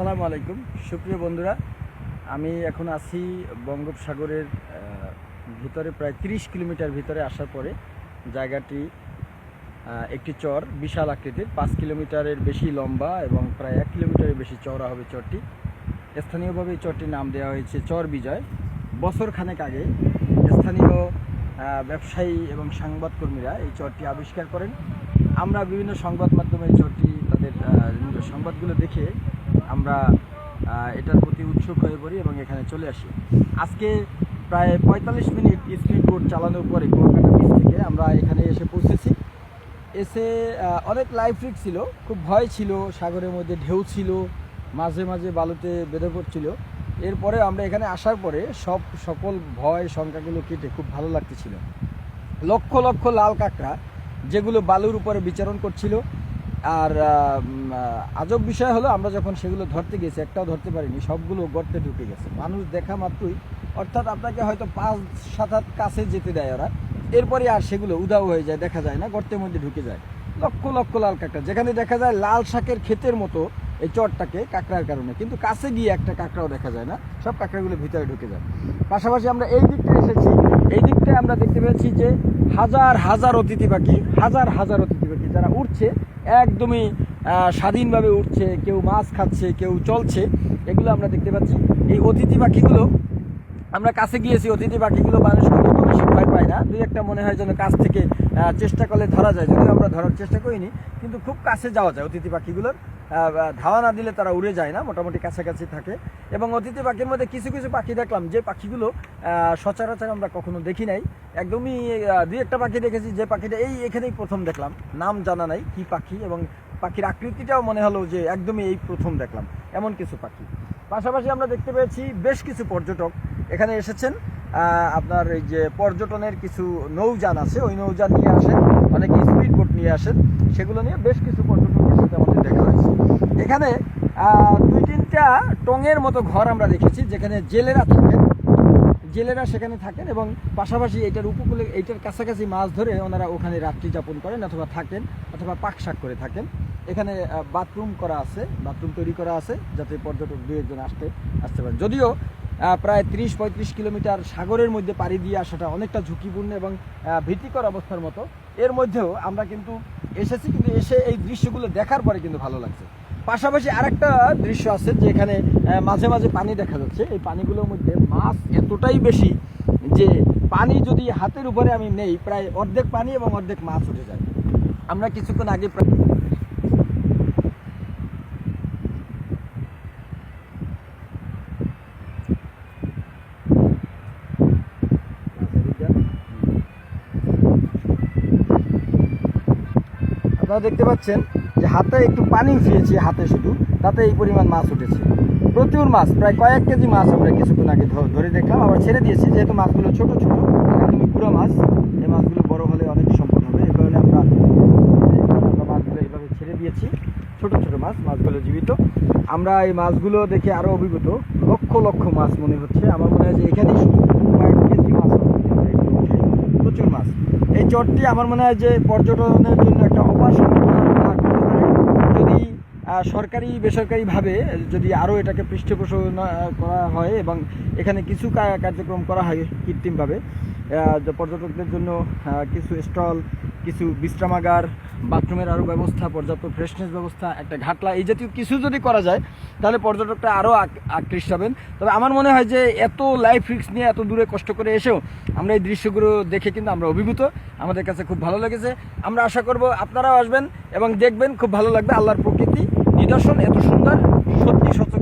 আসসালামু আলাইকুম। সুপ্রিয় বন্ধুরা, আমি এখন আছি বঙ্গোপসাগরের ভিতরে প্রায় তিরিশ কিলোমিটার ভিতরে আসার পরে জায়গাটি একটি চর, বিশাল আকৃতির। পাঁচ কিলোমিটারের বেশি লম্বা এবং প্রায় এক কিলোমিটারের বেশি চওড়া হবে চরটি। স্থানীয়ভাবে এই চরটির নাম দেওয়া হয়েছে চর বিজয়। বছর খানেক আগে স্থানীয় ব্যবসায়ী এবং সংবাদকর্মীরা এই চরটি আবিষ্কার করেন। আমরা বিভিন্ন সংবাদ মাধ্যমে চরটি তাদের সংবাদগুলো দেখে আমরা এটার প্রতি উৎসুক হয়ে পড়ি এবং এখানে চলে আসি। আজকে প্রায় পঁয়তাল্লিশ মিনিট স্পিড বোট চালানোর পরে কলকাতা বিচ থেকে আমরা এখানে এসে পৌঁছেছি। এসে অনেক লাইফ রিক ছিল, খুব ভয় ছিল, সাগরের মধ্যে ঢেউ ছিল, মাঝে মাঝে বালুতে বেঁধে পড়ছিল। এরপরে আমরা এখানে আসার পরে সব, সকল ভয়, শঙ্কাগুলো কেটে খুব ভালো লাগতেছিল। লক্ষ লক্ষ লাল কাঁকড়া, যেগুলো বালুর উপরে বিচরণ করছিল আর আজব বিষয় হলো আমরা যখন সেগুলো ধরতে গেছি, একটাও ধরতে পারিনি, সবগুলো গর্তে ঢুকে গেছে। মানুষ দেখা মাত্রই, অর্থাৎ আপনাকে হয়তো পাঁচ, সাত হাত কাছে যেতে দেয় ওরা, এরপরে আর সেগুলো উধাও হয়ে যায়, দেখা যায় না, গর্তের মধ্যে ঢুকে যায়। লক্ষ লক্ষ লাল কাঁকড়া। যেখানে দেখা যায় লাল শাকের ক্ষেতের মতো এই চটটাকে কাঁকড়ার কারণে, কিন্তু কাছে গিয়ে একটা কাঁকড়াও দেখা যায় না, সব কাঁকড়াগুলো ভিতরে ঢুকে যায়। পাশাপাশি আমরা এই দিকটা এসেছি, এই দিকটায় আমরা দেখতে পেয়েছি যে হাজার হাজার অতিথি পাখি, হাজার হাজার অতিথি পাখি যারা উঠছে একদমই স্বাধীনভাবে উঠছে, কেউ মাছ খাচ্ছে, কেউ চলছে, এগুলো আমরা দেখতে পাচ্ছি। এই অতিথি পাখিগুলো, আমরা কাছে গিয়েছি, অতিথি পাখিগুলো মানুষ খুব বেশি পায় না। দুই একটা মনে হয় যেন কাছ থেকে চেষ্টা করলে ধরা যায়। যদিও আমরা ধরার চেষ্টা করিনি, কিন্তু খুব কাছে যাওয়া যায় অতিথি পাখিগুলোর। ধাওয়া না দিলে তারা উড়ে যায় না, মোটামুটি কাছাকাছি থাকে। এবং অতিথি পাখির মধ্যে কিছু কিছু পাখি দেখলাম, যে পাখিগুলো সচরাচর আমরা কখনো দেখি নাই। একদমই দুই একটা পাখি দেখেছি, যে পাখিটা এই এখানেই প্রথম দেখলাম। নাম জানা নাই কি পাখি, এবং পাখির আকৃতিটাও মনে হলো যে একদমই এই প্রথম দেখলাম, এমন কিছু পাখি। পাশাপাশি আমরা দেখতে পেয়েছি বেশ কিছু পর্যটক এখানে এসেছেন। আপনার এই যে পর্যটনের কিছু নৌযান আছে, ওই নৌযান নিয়ে আসেন, অনেকে স্পিড বোট নিয়ে আসেন, সেগুলো নিয়ে বেশ কিছু পর্যটকের সাথে আমাদের দেখা হয়েছে। এখানে দুই তিনটা টঙের মতো ঘর আমরা দেখেছি, যেখানে জেলেরা থাকেন। জেলেরা সেখানে থাকেন এবং পাশাপাশি এটার উপকূলে এইটার কাছাকাছি মাছ ধরে ওনারা ওখানে রাত্রি যাপন করেন অথবা থাকেন, অথবা পাকশাক করে থাকেন। এখানে বাথরুম করা আছে, বাথরুম তৈরি করা আছে, যাতে পর্যটক দুই একজন আসতে আসতে পারেন। যদিও প্রায় তিরিশ, পঁয়ত্রিশ কিলোমিটার সাগরের মধ্যে পাড়ি দিয়ে আসাটা অনেকটা ঝুঁকিপূর্ণ এবং ভীতিকর অবস্থার মতো। এর মধ্যেও আমরা কিন্তু এসেছি, কিন্তু এসে এই দৃশ্যগুলো দেখার পরে কিন্তু ভালো লাগছে। পাশাপাশি আরেকটা দৃশ্য আছে যেখানে মাঝে মাঝে পানি দেখা যাচ্ছে। এই পানিগুলোর মধ্যে মাছ এতটাই বেশি যে পানি যদি হাতের উপরে আমি নেই, প্রায় অর্ধেক পানি এবং অর্ধেক মাছ উঠে যায়। আমরা কিছুক্ষণ আগে প্রায় আপনারা দেখতে পাচ্ছেন যে হাতে একটু পানি উঠিয়েছি হাতে শুধু, তাতে এই পরিমাণ মাছ উঠেছে। প্রচুর মাছ, প্রায় কয়েক কেজি মাছ আমরা কিছুক্ষণ আগে ধরে দেখলাম, আবার ছেড়ে দিয়েছি, যেহেতু মাছগুলো ছোট ছোট, একদমই পুরো মাছ, এই মাছগুলো বড় হলে অনেক সম্পদ হবে। এই কারণে আমরা আমরা মাছগুলো এইভাবে ছেড়ে দিয়েছি। ছোট ছোট মাছ, মাছগুলো জীবিত। আমরা এই মাছগুলো দেখে আরও অভিভূত। লক্ষ লক্ষ মাছ মনে হচ্ছে। আমার মনে হয় যে এখানেই শুধু কয়েক কেজি মাছ প্রচুর মাছ। এই চরটি আমার মনে হয় যে পর্যটনের জন্য একটা অপার সম্ভাবনা ভাগ হতে পারে। যদি সরকারি বেসরকারিভাবে যদি আরও এটাকে পৃষ্ঠপোষণা করা হয় এবং এখানে কিছু কার্যক্রম করা হয় কৃত্রিমভাবে পর্যটকদের জন্য কিছু স্টল কিছু বিশ্রামাগার, বাথরুমের আরও ব্যবস্থা, পর্যাপ্ত ফ্রেশনেস ব্যবস্থা, একটা ঘাটলা, এই জাতীয় কিছু যদি করা যায়, তাহলে পর্যটকটা আরও আকৃষ্ট হবেন। তবে আমার মনে হয় যে এত লাইফ রিক্স নিয়ে এত দূরে কষ্ট করে এসেও আমরা এই দৃশ্যগুলো দেখে কিন্তু আমরা অভিভূত। আমাদের কাছে খুব ভালো লেগেছে। আমরা আশা করব আপনারাও আসবেন এবং দেখবেন, খুব ভালো লাগবে আল্লাহর প্রকৃতি। নিদর্শন এত সুন্দর, সত্যি দেখার